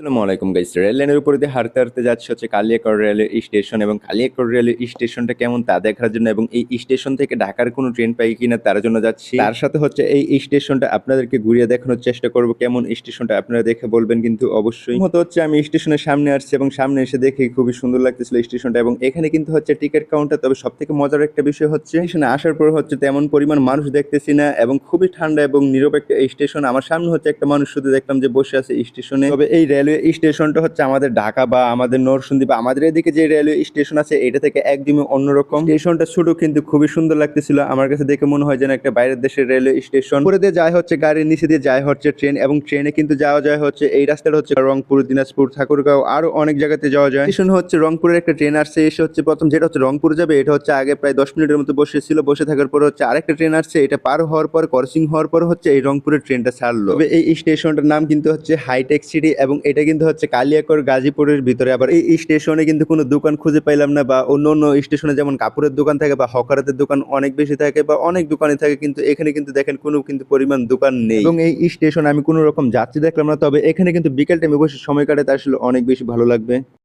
আসসালামু guys rail লাইনের উপর দিয়ে হাঁটতে হাঁটতে যাচ্ছে হচ্ছে কালিয়াকড় রেলওয়ে স্টেশন এবং কালিয়াকড় রেলওয়ে স্টেশনটা কেমন তা দেখার জন্য এবং এই স্টেশন থেকে ঢাকার কোনো ট্রেন পাই কিনা তার জন্য যাচ্ছি। তার সাথে হচ্ছে এই স্টেশনটা আপনাদেরকে ঘুরিয়ে দেখানোর চেষ্টা করব, কেমন স্টেশনটা আপনারা দেখে বলবেন কিন্তু অবশ্যই। মতো হচ্ছে আমি স্টেশনের সামনে আসছি এবং সামনে এসে দেখে খুবই সুন্দর লাগতেছিল স্টেশনটা এবং এখানে কিন্তু হচ্ছে টিকিট কাউন্টার, তবে সব থেকে মজার একটা বিষয় হচ্ছে, স্টেশনে আসার পর হচ্ছে তেমন পরিমাণ মানুষ দেখতেছি না এবং খুবই ঠান্ডা এবং নীরব একটা স্টেশন। আমার সামনে হচ্ছে একটা মানুষ শুধু দেখলাম যে বসে আছে স্টেশনে। তবে এই রেলওয়ে স্টেশনটা হচ্ছে আমাদের ঢাকা বা আমাদের নরসিংদী বা আমাদের এদিকে যে রেলওয়ে স্টেশন আছে, এটা থেকে একদমই অন্যরকম। স্টেশনটা ছোট কিন্তু খুবই সুন্দর লাগতেছিল। আমার কাছে দেখে মনে হয় যেন একটা বাইরের দেশের রেলওয়ে স্টেশন। উপরে দিয়ে যায় হচ্ছে গাড়ির নিচে দিয়ে যায় হচ্ছে ট্রেন এবং ট্রেনে কিন্তু যাওয়া যায় হচ্ছে এই রাস্তাটা হচ্ছে রংপুর, দিনাজপুর, ঠাকুরগাঁও আরও অনেক জায়গাতে যাওয়া যায়। স্টেশন হচ্ছে রংপুরের একটা ট্রেন আসছে, এসে হচ্ছে প্রথম যেটা হচ্ছে রংপুর যাবে, এটা হচ্ছে আগে প্রায় দশ মিনিটের মতো বসেছিল, বসে থাকার পর হচ্ছে আরেকটা ট্রেন আসছে, এটা পার হওয়ার পর ক্রসিং হওয়ার পর হচ্ছে এই রংপুরের ট্রেনটা ছাড়লো। এই স্টেশনটার নাম কিন্তু হচ্ছে হাইটেক সিটি এবং এটা কিন্তু হচ্ছে কালিয়াকর, গাজীপুরের ভিতরে। আবার এই স্টেশনে কিন্তু কোনো দোকান খুঁজে পাইলাম না বা অন্য অন্য স্টেশনে যেমন কাপড়ের দোকান থাকে বা হকারাতের দোকান অনেক বেশি থাকে বা অনেক দোকানে থাকে, কিন্তু এখানে কিন্তু দেখেন কোনো কিন্তু পরিমাণ দোকান নেই। এবং এই স্টেশনে আমি কোনো রকম যাত্রী দেখলাম না, তবে এখানে কিন্তু বিকেল টাইমে বসে সময় কাটাতে আসলে অনেক বেশি ভালো লাগবে।